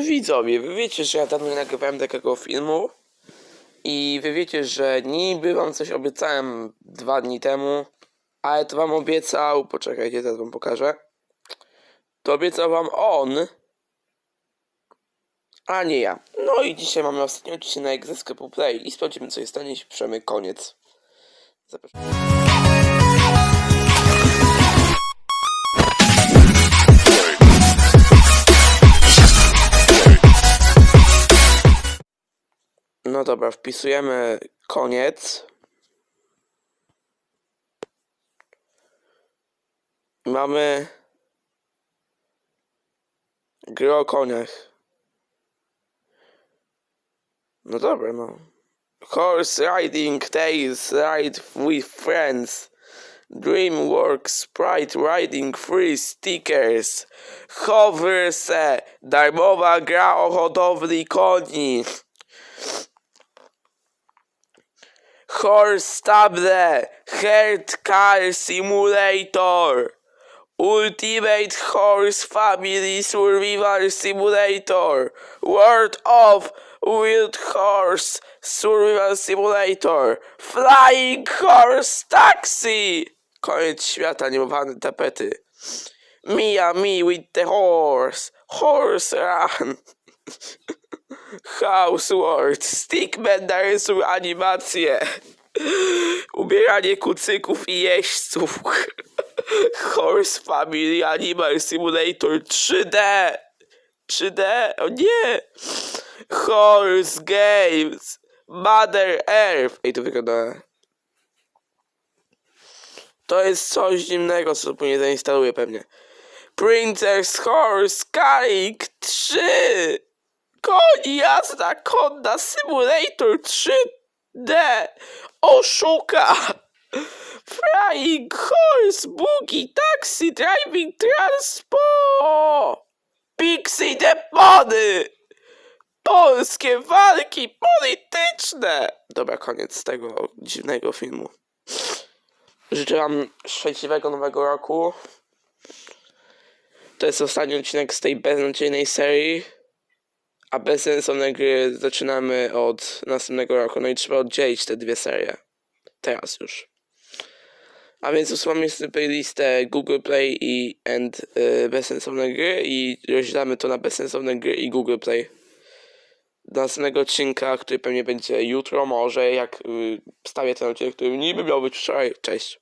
Widzowie, wy wiecie, że ja dawno nie nagrywałem takiego filmu i wy wiecie, że niby wam coś obiecałem dwa dni temu, ale to wam obiecał, poczekajcie, teraz wam pokażę. To obiecał wam on, a nie ja. No i dzisiaj mamy ostatni odcinek ze sklepu Play i sprawdzimy co się stanie, piszemy koniec. Zapraszam. No dobra, wpisujemy koniec. Mamy gry o koniach. No dobra, no. Horse riding tales, ride with friends. Dreamworks, Sprite Riding Free Stickers. Hoverse, darmowa gra o hodowli koni. Horse Stable, Herd Car Simulator, Ultimate Horse Family Survival Simulator, World of Wild Horse Survival Simulator, Flying Horse Taxi, koniec świata, niemowany tapety, Mia Me with the Horse, Horse Run, Housework, Stickman narysuj animację. Ubieranie kucyków i jeźdźców. Horse Family Animal Simulator 3D. 3D? O nie! Horse Games. Mother Earth. Ej, to wygląda... To jest coś innego, co później zainstaluję pewnie. Princess Horse Carrying 3. Koni jazda konna Simulator 3D oszuka. Flying Horse Boogie Taxi Driving Transpo Pixie Depony Polskie walki polityczne. Dobra, koniec tego dziwnego filmu. Życzę wam szczęśliwego nowego roku. To jest ostatni odcinek z tej beznadziejnej serii a bezsensowne gry zaczynamy od następnego roku. No i trzeba oddzielić te dwie serie. Teraz już. A więc usuwamy sobie playlistę Google Play i and y, bezsensowne gry i rozdzielamy to na bezsensowne gry i Google Play. Do następnego odcinka, który pewnie będzie jutro, może jak y, wstawię ten odcinek, który niby miał być wczoraj. Cześć.